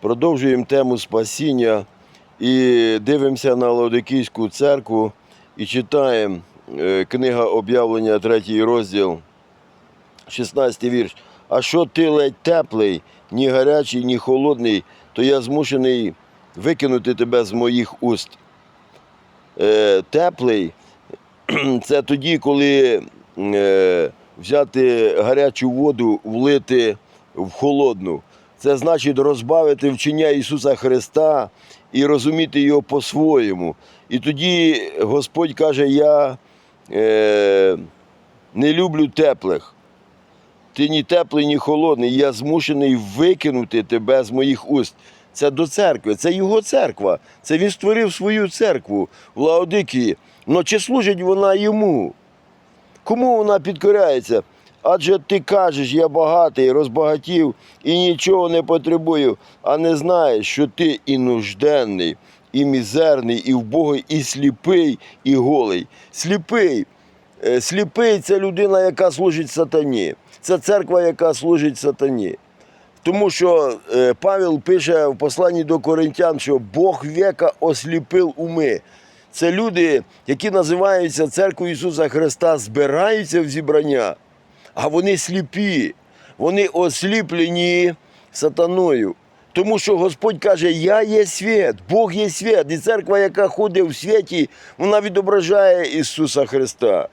Продовжуємо тему спасіння і дивимося на Лаодикійську церкву і читаємо е, книга об'явлення, третій розділ, 16 вірш. А що ти ледь теплий, ні гарячий, ні холодний, то я змушений викинути тебе з моїх уст. Е, теплий це тоді, коли е, взяти гарячу воду, влити в холодну. Це значить розбавити вчення Ісуса Христа і розуміти його по-своєму. І тоді Господь каже: Я е, не люблю теплих. Ти ні теплий, ні холодний. Я змушений викинути тебе з моїх уст. Це до церкви, це його церква. Це він створив свою церкву в Лаодикії. Но чи служить вона йому? Кому вона підкоряється? Адже ти кажеш, я багатий, розбагатів і нічого не потребую, а не знаєш, що ти і нужденний, і мізерний, і вбогий, і сліпий, і голий. Сліпий. Е, Сліпий це людина, яка служить сатані. Це церква, яка служить сатані. Тому що е, Павел пише в посланні до Коринтян, що Бог века осліпив уми. Це люди, які називаються церквою Ісуса Христа, збираються в зібрання, а вони сліпі, вони осліплені сатаною. Тому що Господь каже, я є світ, Бог є світ, і церква, яка ходить в світі, вона відображає Ісуса Христа.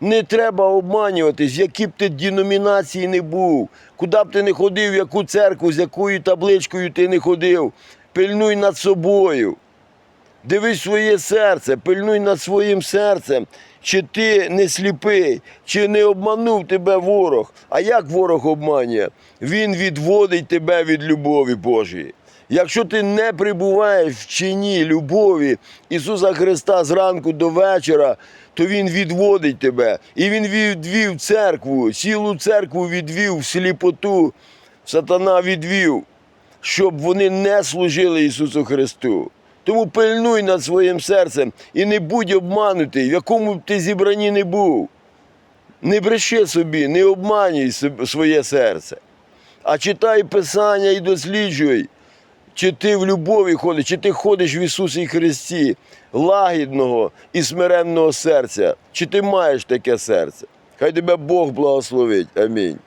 Не треба обманюватись, які б ти деномінації не був, куди б ти не ходив, в яку церкву, з якою табличкою ти не ходив. Пильнуй над собою. Дивись своє серце, пильнуй над своїм серцем, чи ти не сліпий, чи не обманув тебе ворог. А як ворог обманює? Він відводить тебе від любові Божої. Якщо ти не прибуваєш в чині любові Ісуса Христа зранку до вечора, то Він відводить тебе. І Він відвів церкву, цілу церкву відвів в сліпоту. Сатана відвів, щоб вони не служили Ісусу Христу. Тому пильнуй над своїм серцем і не будь обманутий, в якому б ти зібранні не був. Не бреши собі, не обманюй своє серце. А читай Писання і досліджуй, чи ти в любові ходиш, чи ти ходиш в Ісусі Христі, лагідного і смиренного серця, чи ти маєш таке серце. Хай тебе Бог благословить. Амінь.